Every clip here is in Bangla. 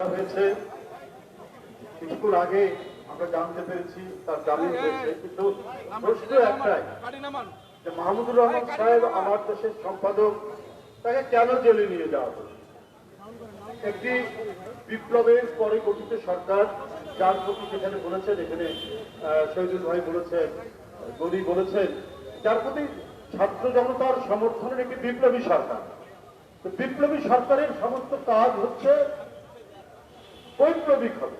হয়েছে। কিছুক্ষণ আগে আমরা জানতে পেরেছি তার জামিন হয়েছে, কিন্তু প্রশ্ন একটাই, যে মাহমুদুর রহমান সাহেব আমার দেশের সম্পাদক, তাকে কেন জেলে নিয়ে যাওয়া একটি বিপ্লবের পরে গঠিত সরকার, যার প্রতি যেখানে বলেছেন, এখানে শহীদুল ভাই বলেছেন গদি বলেছেন, যার প্রতি ছাত্র জনতার সমর্থনের একটি বিপ্লবী সরকার। বিপ্লবী সরকারের সমস্ত কাজ হচ্ছে বৈপ্লবিক হবে।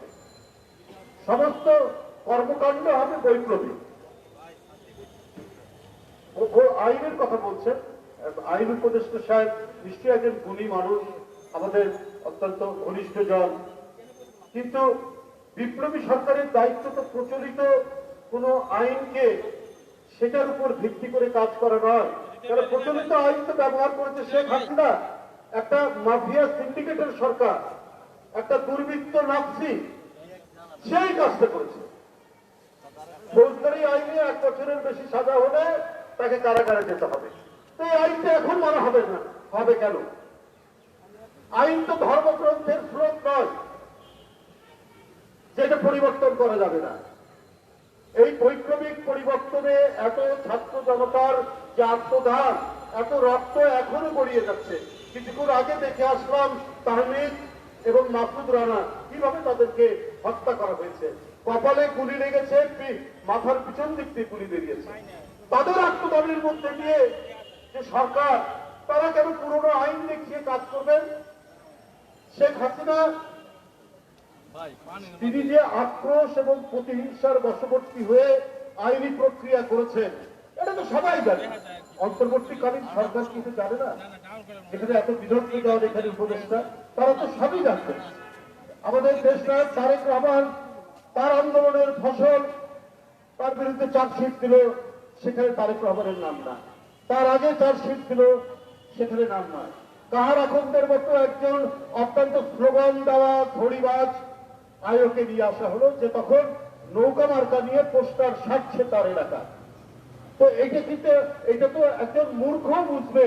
সমস্ত কর্মকাণ্ড হবে বৈপ্লবিক। আইনের কথা বলছেন। আইন উপদেষ্টা সাহেব নিশ্চয়ই একজন গুণী মানুষ, আমাদের অত্যন্ত ঘনিষ্ঠ জন। কিন্তু বিপ্লবী সরকারের দায়িত্ব তো প্রচলিত কোনো আইনকে সেটার উপর ভিত্তি করে কাজ করা নয়। কারণ প্রচলিত আইন তো ব্যবহার করেছে শেখ হাসিনা, একটা মাফিয়া সিন্ডিকেটের সরকার। একটা দুর্বৃত্ত নাফসি সেই কাজটা করেছে। ফৌজদারি আইনে এক বছরের বেশি সাজা হলে তাকে কারাগারে যেতে হবে। এই আইনটা এখন মানা হবে না। হবে কেন? আইন তো ধর্মগ্রন্থের স্রোত নয়, যেটা পরিবর্তন করা যাবে না। এই বৈপ্লবিক পরিবর্তনে এত ছাত্র জনতার যে আত্মদান, এত রক্ত এখনও গড়িয়ে যাচ্ছে। কিছুক্ষণ আগে দেখে আসলাম তাহমিদ এবং মাসুদ রানা কীভাবে তাদেরকে হত্যা করা হয়েছে? কপালে গুলি লেগেছে মাথার পিছন দিক দিয়ে গুলি বেরিয়েছে। তাদের আত্মদানের মধ্যে দিয়ে যে সরকার, তারা কেন পুরনো আইন দেখিয়ে কাজ করবেন? শেখ হাসিনা, তিনি যে আক্রোশ এবং প্রতিহিংসার বশবর্তী হয়ে আইনি প্রক্রিয়া করেছেন, এটা তো সবাই জানে। অন্তর্বর্তীকালীন সরকার কিন্তু জানে না? এখানে এত বিদগ্ধ দল এখানে উপদেষ্টা। তারা তো সবই জানতেন আমাদের দেশ নায়ক তারেক রহমান, তার আন্দোলনের ফসল, তার বিরুদ্ধে চার্জশিট দিল, সেখানে তারেক রহমানের নাম না। তার আগে চার্জশিট দিল, সেখানে নাম নয় কাহার আখন্দের মতো একজন অত্যন্ত স্লোগান দেওয়া ধরিবাজ আয়োকে নিয়ে আসা হলো, যে তখন নৌকা মার্কা নিয়ে পোস্টার সাজছে তার এলাকা। তো এইটা কিন্তু এটা তো একজন মূর্খ বুঝবে।